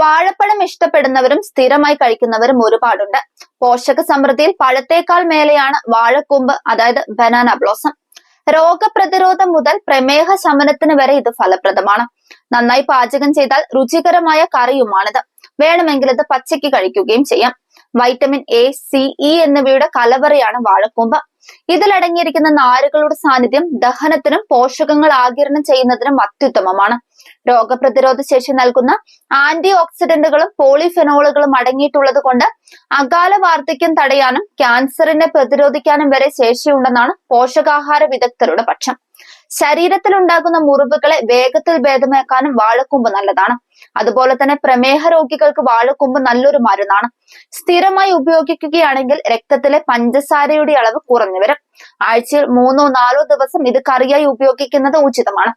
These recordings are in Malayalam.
വാഴപ്പഴം ഇഷ്ടപ്പെടുന്നവരും സ്ഥിരമായി കഴിക്കുന്നവരും ഒരുപാടുണ്ട്. പോഷക സമൃദ്ധിയിൽ പഴത്തേക്കാൾ മേലെയാണ് വാഴക്കൂമ്പ് അതായത് ബനാന ബ്ലോസം. രോഗപ്രതിരോധം മുതൽ പ്രമേഹ ശമനത്തിന് വരെ ഇത് ഫലപ്രദമാണ്. നന്നായി പാചകം ചെയ്താൽ രുചികരമായ കറിയുമാണിത്. വേണമെങ്കിൽ ഇത് പച്ചയ്ക്ക് കഴിക്കുകയും ചെയ്യാം. വൈറ്റമിൻ എ സി ഇ എന്നിവയുടെ കലവറയാണ് വാഴക്കൂമ്പ് ഇതിലടങ്ങിയിരിക്കുന്ന നാരുകളുടെ സാന്നിധ്യം ദഹനത്തിനും പോഷകങ്ങൾ ആകിരണം ചെയ്യുന്നതിനും അത്യുത്തമമാണ്. രോഗപ്രതിരോധ ശേഷി നൽകുന്ന ആന്റി ഓക്സിഡന്റുകളും പോളിഫെനോളുകളും അടങ്ങിയിട്ടുള്ളത് കൊണ്ട് അകാല വാർദ്ധക്യം തടയാനും ക്യാൻസറിനെ പ്രതിരോധിക്കാനും വരെ ശേഷിയുണ്ടെന്നാണ് പോഷകാഹാര വിദഗ്ധരുടെ പക്ഷം. ശരീരത്തിൽ ഉണ്ടാകുന്ന മുറിവുകളെ വേഗത്തിൽ ഭേദമാക്കാനും വാഴക്കൂമ്പ് നല്ലതാണ്. അതുപോലെ തന്നെ പ്രമേഹ രോഗികൾക്ക് വാഴക്കൂമ്പ് നല്ലൊരു മരുന്നാണ്. സ്ഥിരമായി ഉപയോഗിക്കുകയാണെങ്കിൽ രക്തത്തിലെ പഞ്ചസാരയുടെ അളവ് കുറഞ്ഞു വരും. ആഴ്ചയിൽ മൂന്നോ നാലോ ദിവസം ഇത് കറിയായി ഉപയോഗിക്കുന്നത് ഉചിതമാണ്.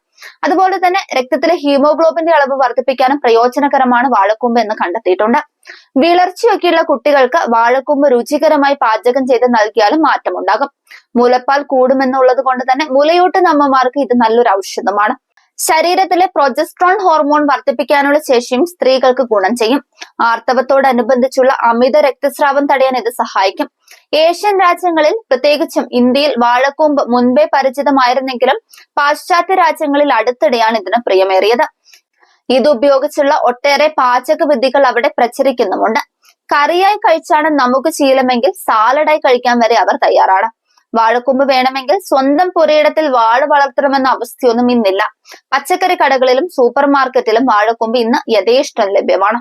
അതുപോലെ തന്നെ രക്തത്തിലെ ഹീമോഗ്ലോബിന്റെ അളവ് വർദ്ധിപ്പിക്കാനും പ്രയോജനകരമാണ് വാഴക്കൂമ്പ് എന്ന് കണ്ടെത്തിയിട്ടുണ്ട്. വിളർച്ചയൊക്കെയുള്ള കുട്ടികൾക്ക് വാഴക്കൊമ്പ് രുചികരമായി പാചകം ചെയ്ത് നൽകിയാലും മാറ്റമുണ്ടാകും. മുലപ്പാൽ കൂടുമെന്നുള്ളത് കൊണ്ട് തന്നെ മുലയൂട്ടുന്ന അമ്മമാർക്ക് ഇത് നല്ലൊരു ഔഷധമാണ്. ശരീരത്തിലെ പ്രൊജസ്ട്രോൺ ഹോർമോൺ വർദ്ധിപ്പിക്കാനുള്ള ശേഷിയും സ്ത്രീകൾക്ക് ഗുണം ചെയ്യും. ആർത്തവത്തോടനുബന്ധിച്ചുള്ള അമിത രക്തസ്രാവം തടയാൻ ഇത് സഹായിക്കും. ഏഷ്യൻ രാജ്യങ്ങളിൽ പ്രത്യേകിച്ചും ഇന്ത്യയിൽ വാഴക്കൂമ്പ് മുൻപേ പരിചിതമായിരുന്നെങ്കിലും പാശ്ചാത്യ രാജ്യങ്ങളിൽ അടുത്തിടെയാണ് ഇതിന് പ്രിയമേറിയത്. ഇത് ഉപയോഗിച്ചുള്ള ഒട്ടേറെ പാചക വിദ്യകൾ അവിടെ പ്രചരിക്കുന്നുമുണ്ട്. കറിയായി കഴിച്ചാണ് നമുക്ക് ശീലമെങ്കിൽ സാലഡായി കഴിക്കാൻ വരെ അവർ തയ്യാറാണ്. വാഴക്കൊമ്പ് വേണമെങ്കിൽ സ്വന്തം പുരയിടത്തിൽ വാഴ വളർത്തണമെന്ന അവസ്ഥയൊന്നും ഇന്നില്ല. പച്ചക്കറി കടകളിലും സൂപ്പർ മാർക്കറ്റിലും വാഴക്കൊമ്പ് ഇന്ന് യഥേഷ്ടം ലഭ്യമാണ്.